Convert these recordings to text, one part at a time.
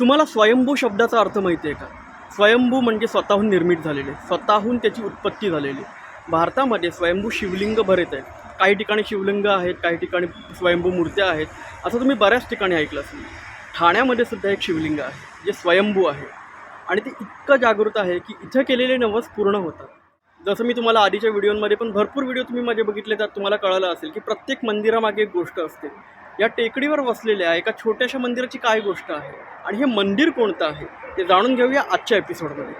तुम्हाला स्वयंभू शब्दाचा अर्थ माहिती आहे का? स्वयंभू म्हणजे स्वतःहून निर्मित झालेले स्वतःहून त्याची उत्पत्ती झालेली. भारतामध्ये स्वयंभू शिवलिंग भरत आहेत. काही ठिकाणी शिवलिंग आहेत काही ठिकाणी स्वयंभू मूर्त्या आहेत. असं तुम्ही बऱ्याच ठिकाणी ऐकलं असेल. ठाण्यामध्ये सुद्धा एक शिवलिंग आहे जे स्वयंभू आहे. आणि ते इतकं जागृत आहे की इथं केलेले नवस पूर्ण होतात. जसं मी तुम्हाला आधीच्या व्हिडिओमध्ये पण भरपूर व्हिडिओ तुम्ही माझे बघितले त्यात तुम्हाला कळलं असेल की प्रत्येक मंदिरामागे एक गोष्ट असते. या टेकडीवर वसलेल्या एका छोट्याशा मंदिराची काय गोष्ट आहे? आणि हे मंदिर कोणतं आहे? ते जाणून घेऊया आजच्या एपिसोडमध्ये.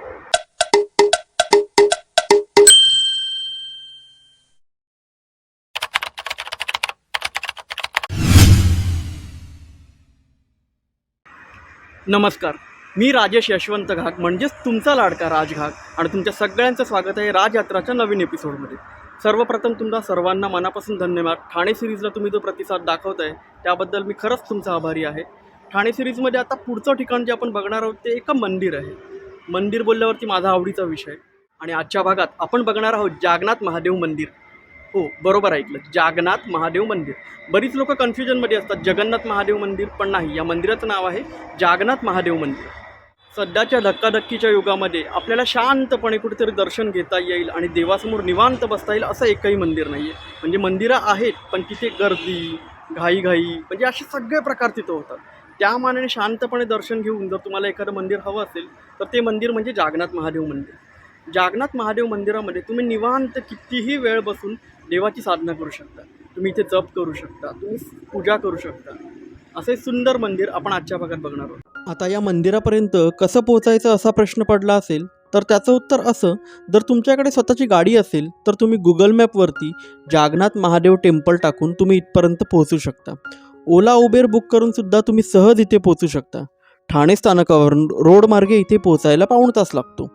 नमस्कार. मी राजेश यशवंत घाग म्हणजेच तुमचा लाडका राजघाग आणि तुमच्या सगळ्यांचं स्वागत आहे राजयात्राच्या नवीन एपिसोडमध्ये. सर्वप्रथम तुमचा सर्वांना मनापासून धन्यवाद. ठाणे सिरीजला तुम्ही जो प्रतिसाद दाखवत आहे त्याबद्दल मी खरंच तुमचा आभारी आहे. ठाणे सिरीजमध्ये आता पुढचं ठिकाण जे आपण बघणार आहोत ते एक मंदिर आहे. मंदिर बोलल्यावरती माझा आवडीचा विषय. आणि आजच्या भागात आपण बघणार आहोत जागनाथ महादेव मंदिर. हो बरोबर ऐकलं. जागनाथ महादेव मंदिर. बरीच लोक कन्फ्युजनमध्ये असतात जगन्नाथ महादेव मंदिर पण नाही. या मंदिराचं नाव आहे जागनाथ महादेव मंदिर. सध्याच्या धक्काधक्कीच्या युगामध्ये आपल्याला शांतपणे कुठेतरी दर्शन घेता येईल आणि देवासमोर निवांत बसता येईल असं एकही मंदिर नाही आहे म्हणजे मंदिरं आहेत पण तिथे गर्दी घाईघाई म्हणजे असे सगळे प्रकार तिथं होतात. त्या मानाने शांतपणे दर्शन घेऊन जर तुम्हाला एखादं मंदिर हवं असेल तर ते मंदिर म्हणजे जागनाथ महादेव मंदिर. जागनाथ महादेव मंदिरामध्ये तुम्ही निवांत कितीही वेळ बसून देवाची साधना करू शकता. तुम्ही इथे जप करू शकता तुम्ही पूजा करू शकता. असे सुंदर मंदिर आपण आजच्या भागात बघणार आहोत. आता या मंदिरापर्यंत कसं पोहोचायचं असा प्रश्न पडला असेल तर त्याचं उत्तर असं जर तुमच्याकडे स्वतःची गाडी असेल तर तुम्ही गुगल मॅपवरती जागनाथ महादेव टेम्पल टाकून तुम्ही इथपर्यंत पोहोचू शकता. ओला उबेर बुक करून सुद्धा तुम्ही सहज इथे पोहोचू शकता. ठाणे स्थानकावरून रोडमार्गे इथे पोहोचायला पाऊण तास लागतो.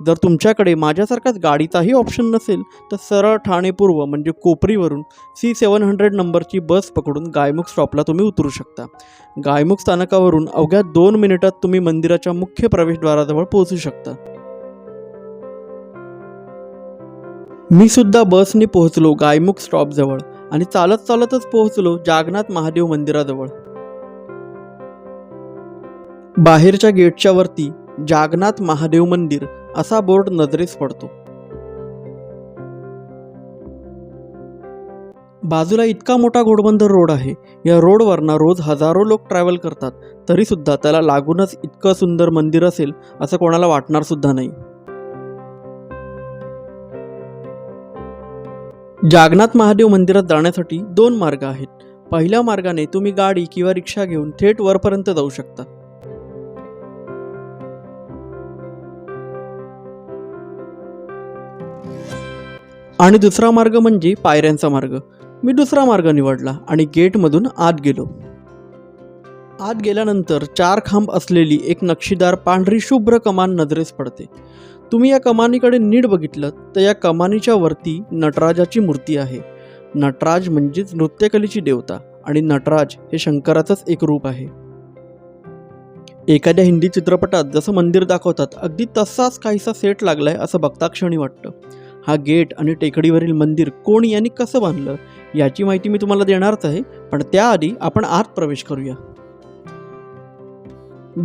जर तुमच्याकडे माझ्यासारखाच गाडीचाही ऑप्शन नसेल तर सरळ ठाणे पूर्व म्हणजे कोपरीवरून सी सेवन हंड्रेड नंबरची बस पकडून गायमुख स्टॉपला तुम्ही उतरू शकता. गायमुख स्थानकावरून अवघ्या दोन मिनिटात तुम्ही मंदिराच्या मुख्य प्रवेशद्वाराजवळ पोहोचू शकता. मी सुद्धा बसने पोहोचलो गायमुख स्टॉपजवळ आणि चालत चालतच पोहोचलो जागनाथ महादेव मंदिराजवळ. बाहेरच्या गेटच्या वरती जागनाथ महादेव मंदिर असा बोर्ड नजरेस पडतो. बाजूला इतका मोठा घोडबंदर रोड आहे. या रोडवरनं रोज हजारो लोक ट्रॅव्हल करतात. तरीसुद्धा त्याला लागूनच इतकं सुंदर मंदिर असेल असं कोणाला वाटणार सुद्धा नाही. जागनाथ महादेव मंदिरात जाण्यासाठी दोन मार्ग आहेत. पहिल्या मार्गाने तुम्ही गाडी किंवा रिक्षा घेऊन थेट वरपर्यंत जाऊ शकता. आणि दुसरा मार्ग म्हणजे पायऱ्यांचा मार्ग. मी दुसरा मार्ग निवडला आणि गेटमधून आत गेलो. आत गेल्यानंतर चार खांब असलेली एक नक्षीदार पांढरी शुभ्र कमान नजरेस पडते. तुम्ही या कमानीकडे नीट बघितलं तर या कमानीच्या वरती नटराजाची मूर्ती आहे. नटराज म्हणजेच नृत्यकलेची देवता आणि नटराज हे शंकराचंच एक रूप आहे. एखाद्या हिंदी चित्रपटात जसं मंदिर दाखवतात अगदी तसाच काहीसा सेट लागलाय असं बघता क्षणी वाटतं. हा गेट आणि टेकडीवरील मंदिर कोण यांनी कसं बांधलं याची माहिती मी तुम्हाला देणारच आहे पण त्याआधी आपण आत प्रवेश करूया.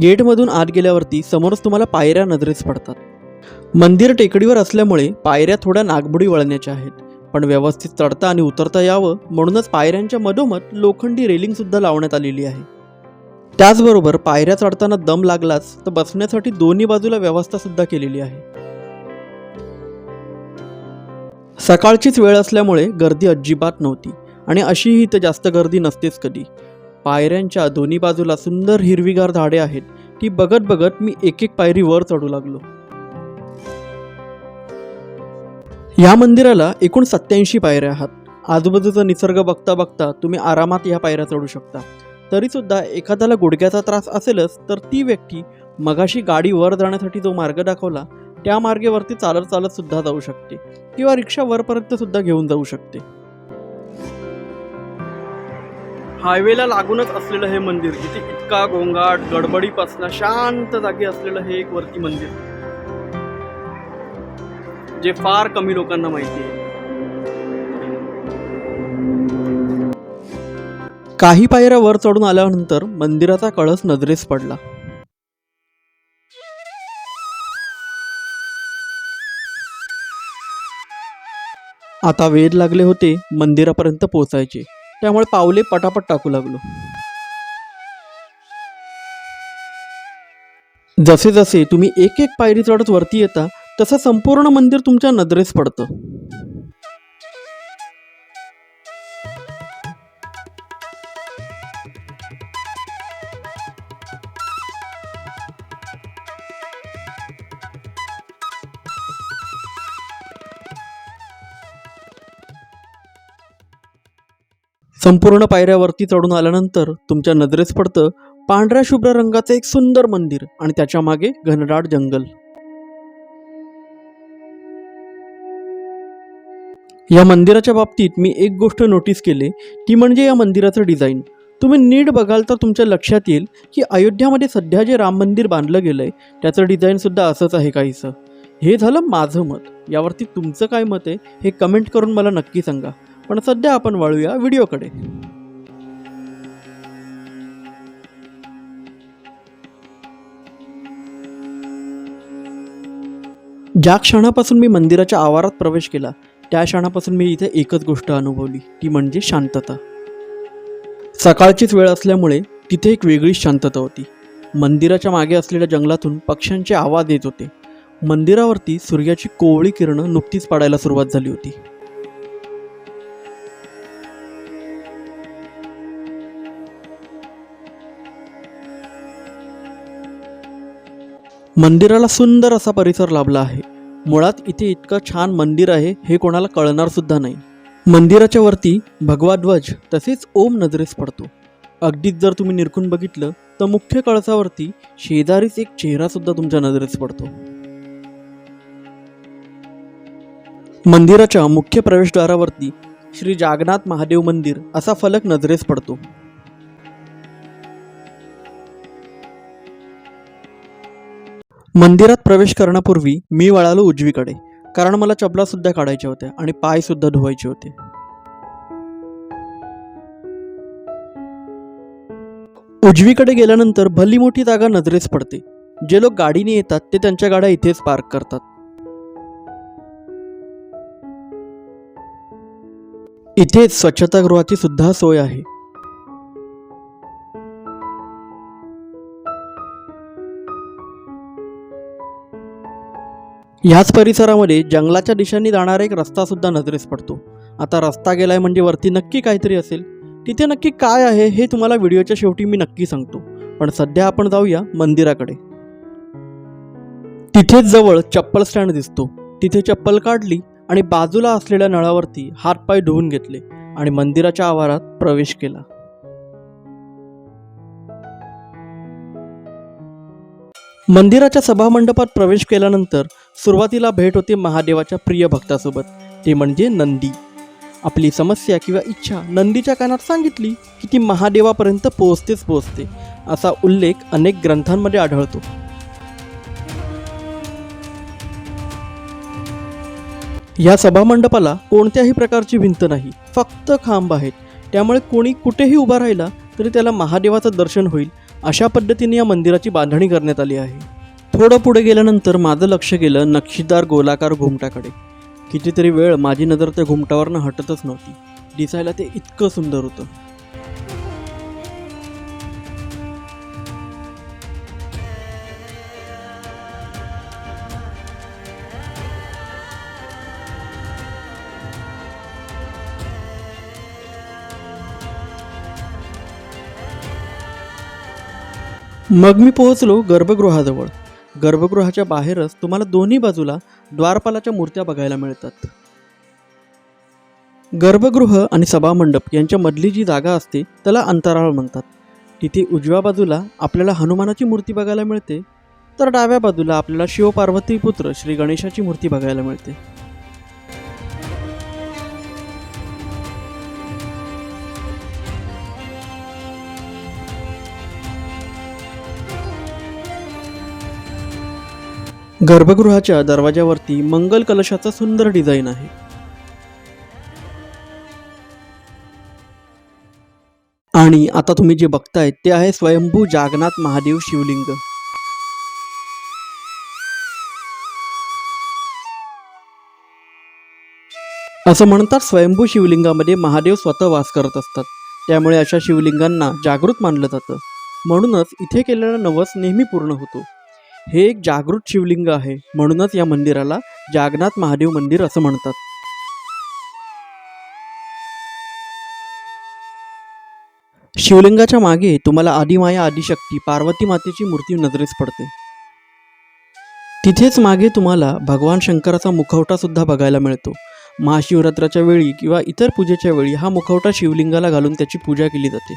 गेटमधून आत गेल्यावरती समोरच तुम्हाला पायऱ्या नजरेस पडतात. मंदिर टेकडीवर असल्यामुळे पायऱ्या थोड्या नागबुडी वळण्याच्या आहेत पण व्यवस्थित चढता आणि उतरता यावं म्हणूनच पायऱ्यांच्या मधोमध लोखंडी रेलिंगसुद्धा लावण्यात आलेली आहे. त्याचबरोबर पायऱ्या चढताना दम लागलाच तर बसण्यासाठी दोन्ही बाजूला व्यवस्थासुद्धा केलेली आहे. सकाळचीच वेळ असल्यामुळे गर्दी अजिबात नव्हती आणि अशीही इथं जास्त गर्दी नसतेच कधी. पायऱ्यांच्या दोन्ही बाजूला सुंदर हिरवीगार झाडे आहेत ती बघत बघत मी एक एक पायरी वर चढू लागलो. या मंदिराला एकूण सत्याऐंशी पायऱ्या आहात. आजूबाजूचा निसर्ग बघता बघता तुम्ही आरामात या पायऱ्या चढू शकता. तरीसुद्धा एखाद्याला गुडघ्याचा त्रास असेलच तर ती व्यक्ती मगाशी गाडी वर जाण्यासाठी जो मार्ग दाखवला त्या मार्गेवरती चालत चालत सुद्धा जाऊ शकते. किंवा रिक्षा वरपर्यंत सुद्धा घेऊन जाऊ शकते. हायवेला लागूनच असलेलं हे मंदिर जिथे इतका गोंगाट गडबडीपासनं शांत जागी असलेलं हे एक वरती मंदिर. जे फार कमी लोकांना माहिती आहे. काही पायऱ्या वर चढून आल्यानंतर मंदिराचा कळस नजरेस पडला. आता वेध लागले होते मंदिरापर्यंत पोचायचे त्यामुळे पावले पटापट टाकू लागलो. जसे जसे तुम्ही एक एक पायरी चढत वरती येता तसं संपूर्ण मंदिर तुमच्या नजरेस पडतं. संपूर्ण पायऱ्यावरती चढून आल्यानंतर तुमच्या नजरेस पडतं पांढऱ्या शुभ्र रंगाचं एक सुंदर मंदिर आणि त्याच्यामागे घनदाट जंगल. या मंदिराच्या बाबतीत मी एक गोष्ट नोटीस केली. ती म्हणजे या मंदिराचं डिझाईन तुम्ही नीट बघाल तर तुमच्या लक्षात येईल की अयोध्यामध्ये सध्या जे राम मंदिर बांधलं गेलंय त्याचं डिझाईन सुद्धा असंच आहे काहीसं. हे झालं माझं मत. यावरती तुमचं काय मत आहे हे कमेंट करून मला नक्की सांगा. पण सध्या आपण वळूया व्हिडिओकडे. ज्या क्षणापासून मी मंदिराच्या आवारात प्रवेश केला त्या क्षणापासून मी इथे एकच गोष्ट अनुभवली ती म्हणजे शांतता. सकाळचीच वेळ असल्यामुळे तिथे एक वेगळीच शांतता होती. मंदिराच्या मागे असलेल्या जंगलातून पक्ष्यांचे आवाज येत होते. मंदिरावरती सूर्याची कोवळी किरणं नुकतीच पडायला सुरुवात झाली होती. मंदिराला सुंदर असा परिसर लाभला आहे. मुळात इथे इतकं छान मंदिर आहे हे कोणाला कळणार सुद्धा नाही. मंदिराच्या वरती भगवा ध्वज तसेच ओम नजरेस पडतो. अगदीच जर तुम्ही निरखून बघितलं तर मुख्य कळसावरती शेजारीच एक चेहरा सुद्धा तुमच्या नजरेस पडतो. मंदिराच्या मुख्य प्रवेशद्वारावरती श्री जागनाथ महादेव मंदिर असा फलक नजरेस पडतो. मंदिरात प्रवेश करण्यापूर्वी मी वळालो उजवीकडे कारण मला चपला सुद्धा काढायच्या होत्या आणि पाय सुद्धा धुवायचे होते. उजवीकडे गेल्यानंतर भली मोठी जागा नजरेस पडते. जे लोक गाडीने येतात ते त्यांच्या गाड्या इथेच पार्क करतात. इथेच स्वच्छतागृहाची सुद्धा सोय आहे. ह्याच परिसरामध्ये जंगलाच्या दिशेने जाणारा एक रस्ता सुद्धा नजरेस पडतो. आता रस्ता गेलाय म्हणजे वरती नक्की काहीतरी असेल. तिथे नक्की काय आहे हे तुम्हाला व्हिडिओच्या शेवटी मी नक्की सांगतो. पण सध्या आपण जाऊया मंदिराकडे. तिथेच जवळ चप्पल स्टँड दिसतो. तिथे चप्पल काढली आणि बाजूला असलेल्या नळावरती हातपाय धुवून घेतले आणि मंदिराच्या आवारात प्रवेश केला. मंदिराच्या सभामंडपात प्रवेश केल्यानंतर सुरुवातीला भेट होते महादेवाच्या प्रिय भक्तासोबत. ते म्हणजे नंदी. आपली समस्या किंवा इच्छा नंदीच्या कानात सांगितली की ती महादेवापर्यंत पोहोचतेच पोहोचते असा उल्लेख अनेक ग्रंथांमध्ये आढळतो. या सभामंडपाला कोणत्याही प्रकारची भिंत नाही फक्त खांब आहेत. त्यामुळे कोणी कुठेही उभा राहिला तरी त्याला महादेवाचं दर्शन होईल अशा पद्धतीने या मंदिराची बांधणी करण्यात आली आहे. थोडं पुढे गेल्यानंतर माझं लक्ष गेलं नक्षीदार गोलाकार घुमटाकडे. कितीतरी वेळ माझी नजर त्या घुमटावरनं हटतच नव्हती. दिसायला ते इतकं सुंदर होतं. मग मी पोहोचलो गर्भगृहाजवळ. गर्भगृहाच्या बाहेरच तुम्हाला दोन्ही बाजूला द्वारपालाच्या मूर्त्या बघायला मिळतात. गर्भगृह आणि सभामंडप यांच्या मधली जी जागा असते त्याला अंतराळ म्हणतात. तिथे उजव्या बाजूला आपल्याला हनुमानाची मूर्ती बघायला मिळते तर डाव्या बाजूला आपल्याला शिवपार्वती पुत्र श्री गणेशाची मूर्ती बघायला मिळते. गर्भगृहाच्या दरवाजावरती मंगल कलशाचा सुंदर डिझाईन आहे. आणि आता तुम्ही जे बघताय ते आहे स्वयंभू जागनाथ महादेव शिवलिंग. असं म्हणतात स्वयंभू शिवलिंगामध्ये महादेव स्वतः वास करत असतात. त्यामुळे अशा शिवलिंगांना जागृत मानलं जातं. म्हणूनच इथे केलेला नवस नेहमी पूर्ण होतो. हे एक जागृत शिवलिंग आहे. म्हणूनच या मंदिराला जागनाथ महादेव मंदिर असं म्हणतात. शिवलिंगाच्या मागे तुम्हाला आदिमाया आदिशक्ती पार्वती मातेची मूर्ती नजरेस पडते. तिथेच मागे तुम्हाला भगवान शंकराचा मुखवटा सुद्धा बघायला मिळतो. महाशिवरात्राच्या वेळी किंवा इतर पूजेच्या वेळी हा मुखवटा शिवलिंगाला घालून त्याची पूजा केली जाते.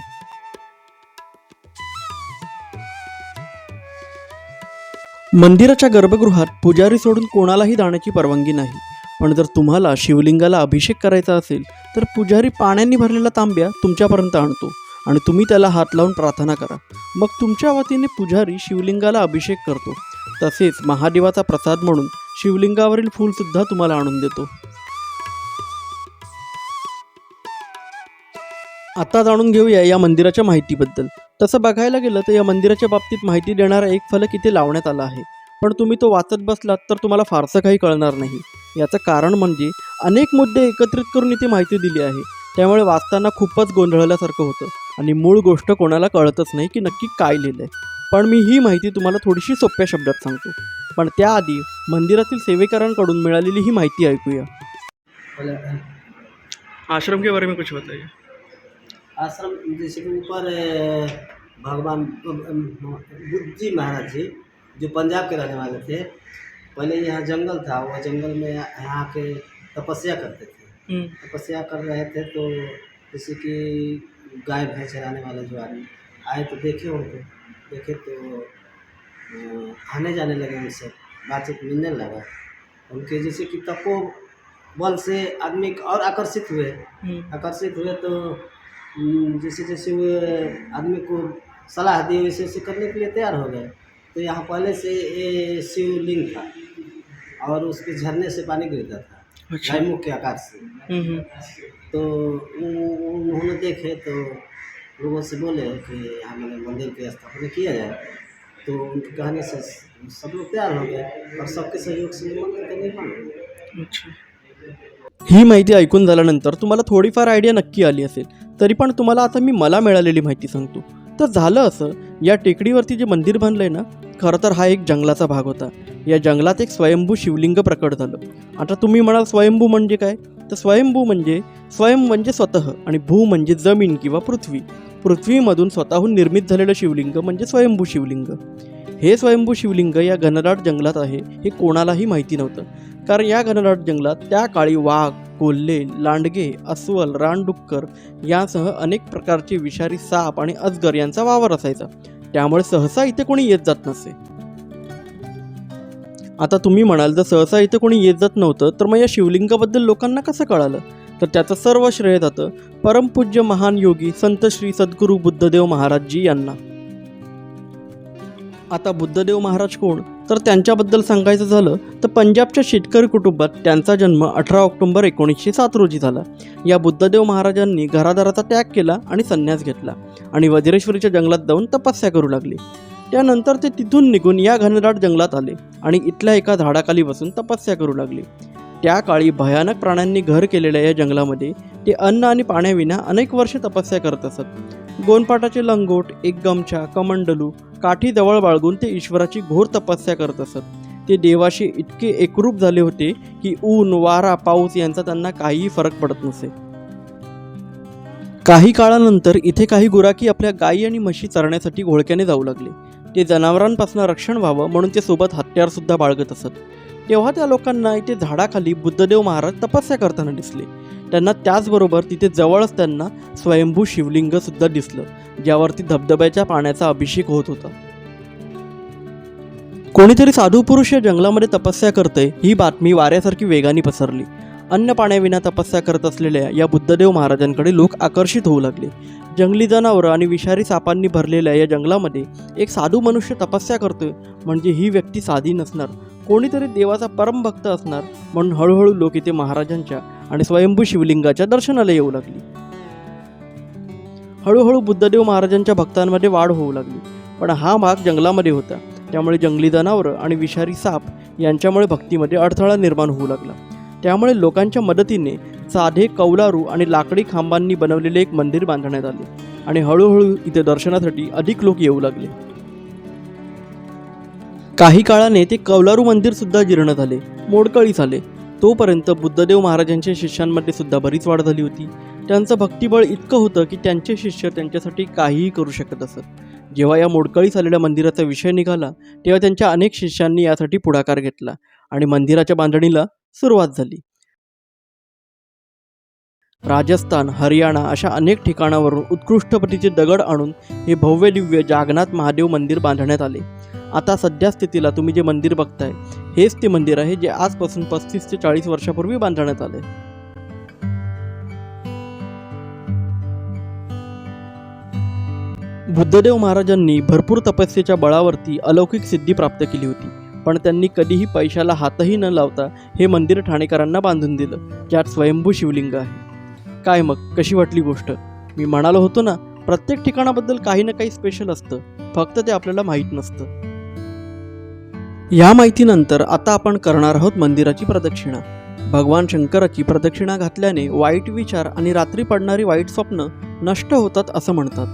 मंदिराच्या गर्भगृहात पुजारी सोडून कोणालाही जाण्याची परवानगी नाही. पण जर तुम्हाला शिवलिंगाला अभिषेक करायचा असेल तर पुजारी पाण्याने भरलेला तांब्या तुमच्यापर्यंत आणतो आणि तुम्ही त्याला हात लावून प्रार्थना करा. मग तुमच्या वतीने पुजारी शिवलिंगाला अभिषेक करतो. तसेच महादेवाचा प्रसाद म्हणून शिवलिंगावरील फूलसुद्धा तुम्हाला आणून देतो. आता जाणून घेऊया या मंदिराच्या माहितीबद्दल. तसं बघायला गेलं तर या मंदिराच्या बाबतीत माहिती देणारा एक फलक इथे लावण्यात आला आहे. पण तुम्ही तो वाचत बसलात तर तुम्हाला फारसं काही कळणार नाही. याचं कारण म्हणजे अनेक मुद्दे एकत्रित करून इथे माहिती दिली आहे. त्यामुळे वाचताना खूपच गोंधळल्यासारखं होतं. आणि मूळ गोष्ट कोणाला कळतच नाही की नक्की काय लिहिलं आहे पण मी ही माहिती तुम्हाला थोडीशी सोप्या शब्दात सांगतो. पण त्याआधी मंदिरातील सेवेकरांकडून मिळालेली ही माहिती ऐकूया. आश्रम के बारे में कुछ बताइए। आश्रम जैसे कि ऊपर भगवान बुद्ध जी महाराज जी जो पंजाब के रहने वाले थे पहले यहाँ जंगल था वो जंगल में यहाँ के तपस्या करते थे। तपस्या कर रहे थे तो जैसे कि गाय भैंस चराने वाले जो आदमी आए तो देखे उनको। देखे तो आने जाने लगे उनसे बातचीत मिलने लगा। उनके जैसे कि तपो बल से आदमी और आकर्षित हुए। आकर्षित हुए तो हम्म, जैसे जैसे वो आदमी को सलाह दी वैसे वैसे करने के लिए तैयार हो गए। तो यहाँ पहले से ये शिवलिंग था और उसके झरने से पानी गिरता था अच्छा। के आकार से। तो उन्होंने देखे तो लोगों से बोले कि यहाँ मैंने मंदिर की स्थापना किया जाए तो उनके कहने से सब लोग तैयार हो गए और सबके सहयोग से मंदिर का निर्माण हो गया। ही माहिती ऐकून झाल्यानंतर तुम्हाला थोडीफार आयडिया नक्की आली असेल. तरी पण तुम्हाला आता मी मला मिळालेली माहिती सांगतो. तर झालं असं या टेकडीवरती जे मंदिर बांधलंय ना खरं तर हा एक जंगलाचा भाग होता. या जंगलात एक स्वयंभू शिवलिंग प्रकट झालं. आता तुम्ही म्हणाल स्वयंभू म्हणजे काय? तर स्वयंभू म्हणजे स्वयं म्हणजे स्वतः आणि भू म्हणजे जमीन किंवा पृथ्वी. पृथ्वीमधून स्वतःहून निर्मित झालेलं शिवलिंग म्हणजे स्वयंभू शिवलिंग. हे स्वयंभू शिवलिंग या घनदाट जंगलात आहे हे कोणालाही माहिती नव्हतं. कारण या घनदाट जंगलात त्या काळी वाघ कोल्हे लांडगे अस्वल रानडुक्कर यासह अनेक प्रकारचे विषारी साप आणि अजगर यांचा वावर असायचा. त्यामुळे सहसा इथे कोणी येत जात नसे. आता तुम्ही म्हणाल जर सहसा इथे कोणी येत जात नव्हतं तर मग या शिवलिंगाबद्दल लोकांना कसं कळालं? तर त्याचं सर्व श्रेय जातं परमपूज्य महान योगी संत श्री सद्गुरू बुद्धदेव महाराजजी यांना. आता बुद्धदेव महाराज कोण? तर त्यांच्याबद्दल सांगायचं झालं तर पंजाबच्या शेतकरी कुटुंबात त्यांचा जन्म अठरा ऑक्टोंबर एकोणीसशे सात रोजी झाला. या बुद्धदेव महाराजांनी घरादाराचा त्याग केला आणि संन्यास घेतला आणि वज्रेश्वरीच्या जंगलात जाऊन तपस्या करू लागले. त्यानंतर ते तिथून निघून या घनदाट जंगलात आले आणि इथल्या एका झाडाखाली बसून तपस्या करू लागले. त्या काळी भयानक प्राण्यांनी घर केलेल्या या जंगलामध्ये ते अन्न आणि पाण्याविना अनेक वर्षे तपस्या करत असत. गोनपाटाचे लंगोट एक गमछा कमंडलू काठी जवळ बाळगून ते ईश्वराची घोर तपस्या करत असत. ते देवाशी इतके एकरूप झाले होते की ऊन वारा पाऊस यांचा त्यांना काहीही फरक पडत नसे. काही काळानंतर इथे काही गुराकी आपल्या गायी आणि म्हशी चरण्यासाठी घोळक्याने जाऊ लागले. ते जनावरांपासून रक्षण व्हावं म्हणून ते सोबत हत्यारसुद्धा बाळगत असत. तेव्हा त्या लोकांना इथे झाडाखाली बुद्धदेव महाराज तपस्या करताना दिसले. त्यांना त्याचबरोबर तिथे जवळच त्यांना स्वयंभू शिवलिंग सुद्धा दिसलं ज्यावरती धबधब्याच्या पाण्याचा अभिषेक होत होता. कोणीतरी साधू पुरुष या जंगलामध्ये तपस्या करते ही बातमी वाऱ्यासारखी वेगाने पसरली. अन्न पाण्याविना तपस्या करत असलेल्या या बुद्धदेव महाराजांकडे लोक आकर्षित होऊ लागले. जंगली जनावरं आणि विषारी सापांनी भरलेल्या या जंगलामध्ये एक साधू मनुष्य तपस्या करतोय म्हणजे ही व्यक्ती साधी नसणार. कोणीतरी देवाचा परमभक्त असणार म्हणून हळूहळू लोक इथे महाराजांच्या आणि स्वयंभू शिवलिंगाच्या दर्शनाला येऊ लागली. हळूहळू बुद्धदेव महाराजांच्या भक्तांमध्ये वाढ होऊ लागली. पण हा भाग जंगलामध्ये होता. त्यामुळे जंगली जनावरं आणि विषारी साप यांच्यामुळे भक्तीमध्ये अडथळा निर्माण होऊ लागला. त्यामुळे लोकांच्या मदतीने साधे कौलारू आणि लाकडी खांबांनी बनवलेले एक मंदिर बांधण्यात आले. आणि हळूहळू इथे दर्शनासाठी अधिक लोक येऊ लागले. काही काळाने ते कौलारू मंदिर सुद्धा जीर्ण झाले मोडकळीस आले. तोपर्यंत बुद्धदेव महाराजांच्या शिष्यांमध्ये सुद्धा बरीच वाढ झाली होती. त्यांचं भक्तिबळ इतकं होतं की त्यांचे शिष्य त्यांच्यासाठी काहीही करू शकत असत. जेव्हा या मोडकळीस आलेल्या मंदिराचा विषय निघाला तेव्हा त्यांच्या अनेक शिष्यांनी यासाठी पुढाकार घेतला आणि मंदिराच्या बांधणीला सुरुवात झाली. राजस्थान हरियाणा अशा अनेक ठिकाणावरून उत्कृष्ट प्रतीचे दगड आणून हे भव्य दिव्य जागनाथ महादेव मंदिर बांधण्यात आले. आता सध्या स्थितीला तुम्ही जे मंदिर बघताय हेच ते मंदिर आहे जे आजपासून पस्तीस ते चाळीस वर्षापूर्वी बांधण्यात आले बुद्धदेव महाराजांनी भरपूर तपस्येच्या बळावरती अलौकिक सिद्धी प्राप्त केली होती पण त्यांनी कधीही पैशाला हातही न लावता हे मंदिर ठाणेकरांना बांधून दिलं ज्यात स्वयंभू शिवलिंग आहे. काय मग कशी वाटली गोष्ट? मी म्हणालो होतो ना प्रत्येक ठिकाणाबद्दल काही ना काही स्पेशल असतं फक्त ते आपल्याला माहीत नसतं. या माहितीनंतर आता आपण करणार आहोत मंदिराची प्रदक्षिणा. भगवान शंकराची प्रदक्षिणा घातल्याने वाईट विचार आणि रात्री पडणारी वाईट स्वप्न नष्ट होतात असं म्हणतात.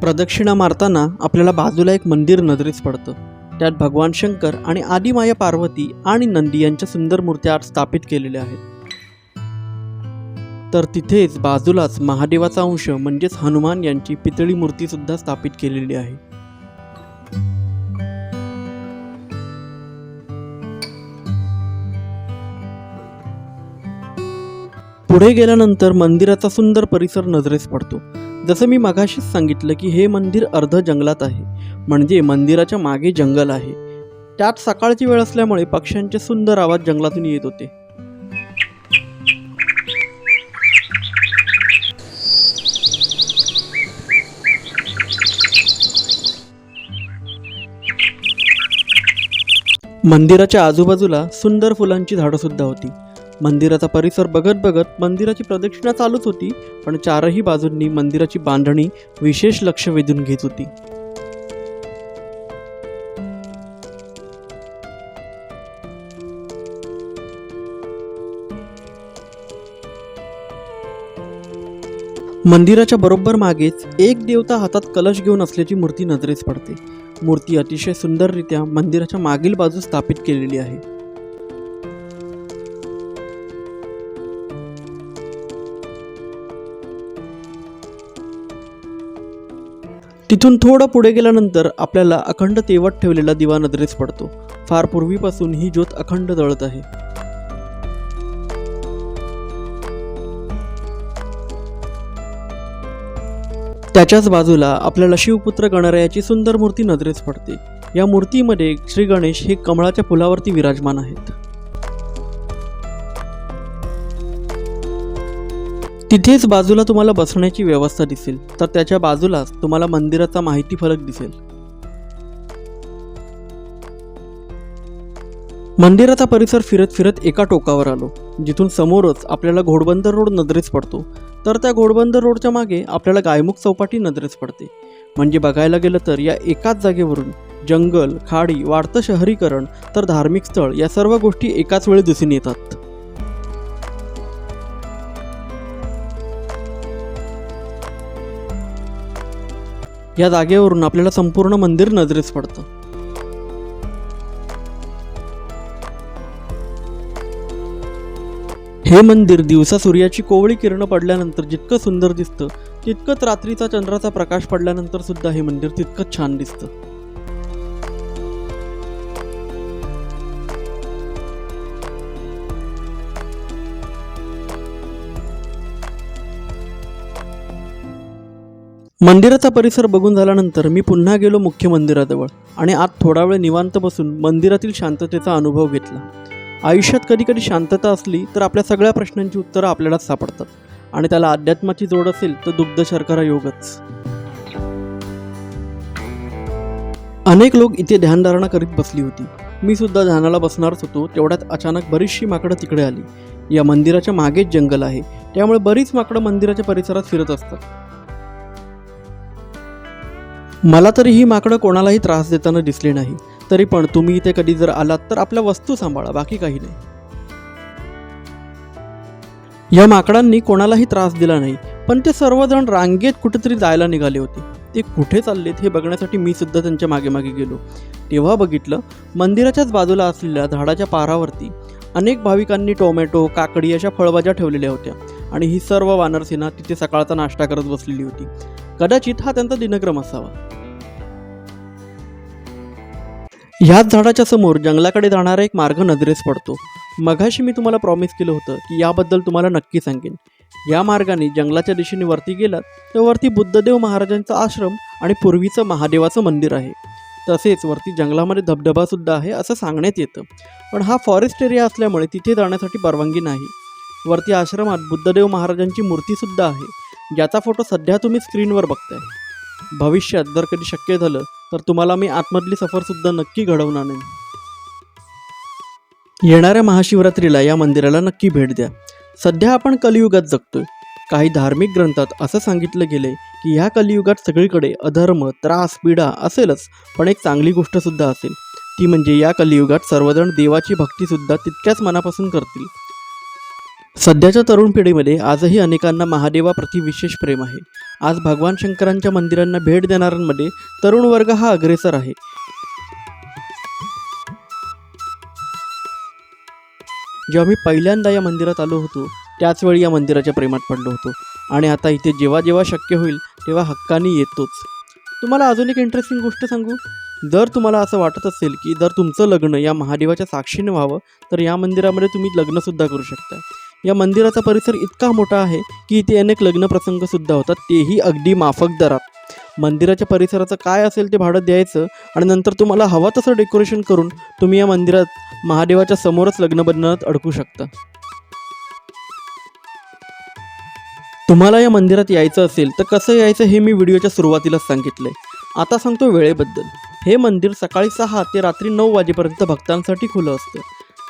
प्रदक्षिणा मारताना आपल्याला बाजूला एक मंदिर नजरेस पडतं. त्यात भगवान शंकर आणि आदिमाया पार्वती आणि नंदी यांच्या सुंदर मूर्त्या स्थापित केलेल्या आहेत. तर तिथेच बाजूलाच महादेवाचा अंश म्हणजेच हनुमान यांची पितळी मूर्ती सुद्धा स्थापित केलेली आहे. पुढे गेल्यानंतर मंदिराचा सुंदर परिसर नजरेस पडतो. जसं मी मघाशीच सांगितलं की हे मंदिर अर्ध जंगलात आहे. म्हणजे मंदिराच्या मागे जंगल आहे. त्यात सकाळची वेळ असल्यामुळे पक्ष्यांचे सुंदर आवाज जंगलातून येत होते. मंदिराच्या आजूबाजूला सुंदर फुलांची झाडं सुद्धा होती. मंदिराचा परिसर बघत बघत मंदिराची प्रदक्षिणा चालूच होती पण चारही बाजूंनी मंदिराची बांधणी विशेष लक्ष वेधून घेत होती. मंदिराच्या बरोबर मागेच एक देवता हातात कलश घेऊन असल्याची मूर्ती नजरेस पडते. मूर्ती अतिशय सुंदररित्या मंदिराच्या मागील बाजू स्थापित केलेली आहे. तिथून थोडं पुढे गेल्यानंतर आपल्याला अखंड तेवत ठेवलेला दिवा नजरेस पडतो. फार पूर्वीपासून ही ज्योत अखंड जळत आहे. त्याच्याच बाजूला आपल्याला शिवपुत्र गणरायाची सुंदर मूर्ती नजरेस पडते. या मूर्तीमध्ये श्री गणेश हे कमळाच्या फुलावरती विराजमान आहेत. तिथेच बाजूला तुम्हाला बसण्याची व्यवस्था दिसेल. तर त्याच्या बाजूलाच तुम्हाला मंदिराचा माहिती फलक दिसेल. मंदिराचा परिसर फिरत फिरत एका टोकावर आलो. जिथून समोरच आपल्याला घोडबंदर रोड नजरेस पडतो. तर त्या घोडबंदर रोडच्या मागे आपल्याला गायमुख चौपाटी नजरेस पडते. म्हणजे बघायला गेलं तर या एकाच जागेवरून जंगल खाडी वाढतं शहरीकरण तर धार्मिक स्थळ या सर्व गोष्टी एकाच वेळी दिसून येतात. या जागेवरून आपल्याला संपूर्ण मंदिर नजरेस पडतं. हे मंदिर दिवसा सूर्याची कोवळी किरण पडल्यानंतर जितकं सुंदर दिसतं तितकंच रात्रीचा चंद्राचा प्रकाश पडल्यानंतर सुद्धा हे मंदिर तितकंच छान दिसतं. मंदिराचा परिसर बघून झाल्यानंतर मी पुन्हा गेलो मुख्य मंदिराजवळ आणि आत थोडा वेळ निवांत बसून मंदिरातील शांततेचा अनुभव घेतला. आयुष्यात कधी कधी शांतता असली तर आपल्या सगळ्या प्रश्नांची उत्तरं आपल्यालाच सापडतात आणि त्याला अध्यात्माची जोड असेल तर दुग्ध शर्करा योगच. अनेक लोक इथे ध्यानधारणा करीत बसली होती. मी सुद्धा ध्यानाला बसणारच होतो. तेवढ्यात अचानक बरीचशी माकडं तिकडे आली. या मंदिराच्या मागेच जंगल आहे. त्यामुळे बरीच माकडं मंदिराच्या परिसरात फिरत असतात. मला तरी ही माकडं कोणालाही त्रास देताना दिसली नाही. तरी पण तुम्ही इथे कधी जर आलात तर आपल्या वस्तू सांभाळा बाकी काही नाही. या माकडांनी कोणालाही त्रास दिला नाही पण ते सर्वजण रांगेत कुठेतरी जायला निघाले होते. ते कुठे चाललेत हे बघण्यासाठी मी सुद्धा त्यांच्या मागे मागे गेलो. तेव्हा बघितलं मंदिराच्याच बाजूला असलेल्या झाडाच्या पारावरती अनेक भाविकांनी टोमॅटो काकडी अशा फळभाज्या ठेवलेल्या होत्या. आणि ही सर्व वानरसेना तिथे सकाळचा नाश्ता करत बसलेली होती. कदाचित हा त्यांचा दिनक्रम असावा. ह्याच झाडाच्या समोर जंगलाकडे जाणारा एक मार्ग नजरेस पडतो. मघाशी मी तुम्हाला प्रॉमिस केलं होतं की याबद्दल तुम्हाला नक्की सांगेन. या मार्गाने जंगलाच्या दिशेने वरती गेलात तर वरती बुद्धदेव महाराजांचा आश्रम आणि पूर्वीचं महादेवाचं मंदिर आहे. तसेच वरती जंगलामध्ये धबधबासुद्धा आहे असं सांगण्यात येतं. पण हा फॉरेस्ट एरिया असल्यामुळे तिथे जाण्यासाठी परवानगी नाही. वरती आश्रमात बुद्धदेव महाराजांची मूर्तीसुद्धा आहे. ज्याचा फोटो सध्या तुम्ही स्क्रीनवर बघताय. भविष्यात जर कधी शक्य झालं तर तुम्हाला मी आतमधली सफरसुद्धा नक्की घडवणार नाही येणाऱ्या महाशिवरात्रीला या मंदिराला नक्की भेट द्या. सध्या आपण कलियुगात जगतोय. काही धार्मिक ग्रंथात असं सांगितलं गेलंय की ह्या कलियुगात सगळीकडे अधर्म त्रास पीडा असेलच पण एक चांगली गोष्टसुद्धा असेल. ती म्हणजे या कलियुगात सर्वजण देवाची भक्तीसुद्धा तितक्याच मनापासून करतील. सध्याच्या तरुण पिढीमध्ये आजही अनेकांना महादेवाप्रती विशेष प्रेम आहे. आज भगवान शंकरांच्या मंदिरांना भेट देणाऱ्यांमध्ये तरुण वर्ग हा अग्रेसर आहे. जेव्हा मी पहिल्यांदा या मंदिरात आलो होतो त्याचवेळी या मंदिराच्या प्रेमात पडलो होतो. आणि आता इथे जेव्हा जेव्हा शक्य होईल तेव्हा हक्काने येतोच. तुम्हाला अजून एक इंटरेस्टिंग गोष्ट सांगू? जर तुम्हाला असं वाटत असेल की जर तुमचं लग्न या महादेवाच्या साक्षीने व्हावं तर या मंदिरामध्ये तुम्ही लग्नसुद्धा करू शकता. या मंदिराचा परिसर इतका मोठा आहे की इथे अनेक लग्नप्रसंगसुद्धा होतात. तेही अगदी माफक दरात. मंदिराच्या परिसराचं काय असेल ते भाडं द्यायचं आणि नंतर तुम्हाला हवं तसं डेकोरेशन करून तुम्ही या मंदिरात महादेवाच्या समोरच लग्नबंधनात अडकू शकता. तुम्हाला या मंदिरात यायचं असेल तर कसं यायचं हे मी व्हिडिओच्या सुरुवातीलाच सांगितलंय. आता सांगतो वेळेबद्दल. हे मंदिर सकाळी सहा ते रात्री नऊ वाजेपर्यंत भक्तांसाठी खुलं असतं.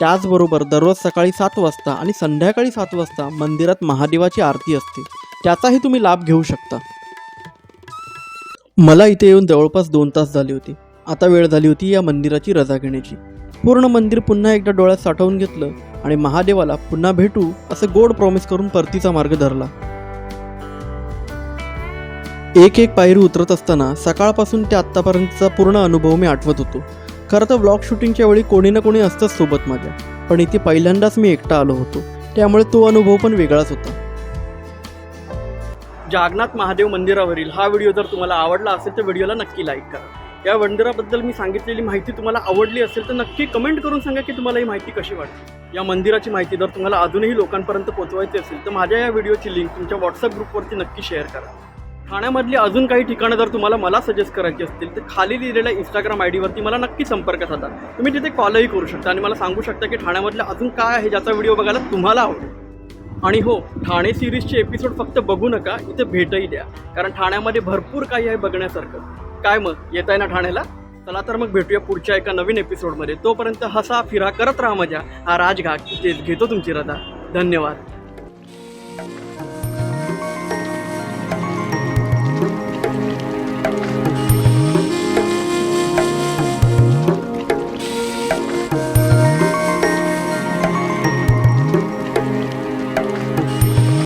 त्याचबरोबर दररोज सकाळी सात वाजता आणि संध्याकाळी सात वाजता मंदिरात महादेवाची आरती असते. त्याचाही तुम्ही लाभ घेऊ शकता. मला इथे येऊन जवळपास दोन तास झाले होते. आता वेळ झाली होती या मंदिराची रजा घेण्याची. पूर्ण मंदिर पुन्हा एकदा डोळ्यात साठवून घेतलं आणि महादेवाला पुन्हा भेटू असं गोड प्रॉमिस करून परतीचा मार्ग धरला. एक एक पायरी उतरत असताना सकाळपासून ते आत्तापर्यंतचा पूर्ण अनुभव मी आठवत होतो. खरं तर ब्लॉग शूटिंगच्या वेळी कोणी ना कोणी असतंच सोबत माझ्या पण इथे पहिल्यांदाच मी एकटा आलो होतो. त्यामुळे तो अनुभव पण वेगळाच होता. जागनाथ महादेव मंदिरावरील हा व्हिडिओ जर तुम्हाला आवडला असेल तर व्हिडिओला नक्की लाईक करा. या मंदिराबद्दल मी सांगितलेली माहिती तुम्हाला आवडली असेल तर नक्की कमेंट करून सांगा की तुम्हाला ही माहिती कशी वाटली. या मंदिराची माहिती जर तुम्हाला अजूनही लोकांपर्यंत पोहोचवायची असेल तर माझ्या या व्हिडिओची लिंक तुमच्या व्हॉट्सअप ग्रुपवरती नक्की शेअर करा. ठाण्यामधली अजून काही ठिकाणं जर तुम्हाला मला सजेस्ट करायची असतील तर खाली लिहिलेल्या इंस्टाग्राम आय डीवरती मला नक्की संपर्क साधा. तुम्ही तिथे कॉलही करू शकता आणि मला सांगू शकता की ठाण्यामधलं अजून काय आहे ज्याचा व्हिडिओ बघायला तुम्हाला आवडेल. आणि हो ठाणे सिरीजचे एपिसोड फक्त बघू नका इथे भेटही द्या. कारण ठाण्यामध्ये भरपूर काही आहे बघण्यासारखं. काय मग? येत आहे ना ठाण्याला? चला तर मग भेटूया पुढच्या एका नवीन एपिसोडमध्ये तोपर्यंत हसा फिरा करत राहा मजा. हा राजघाट इथेच घेतो तुमची रजा. धन्यवाद.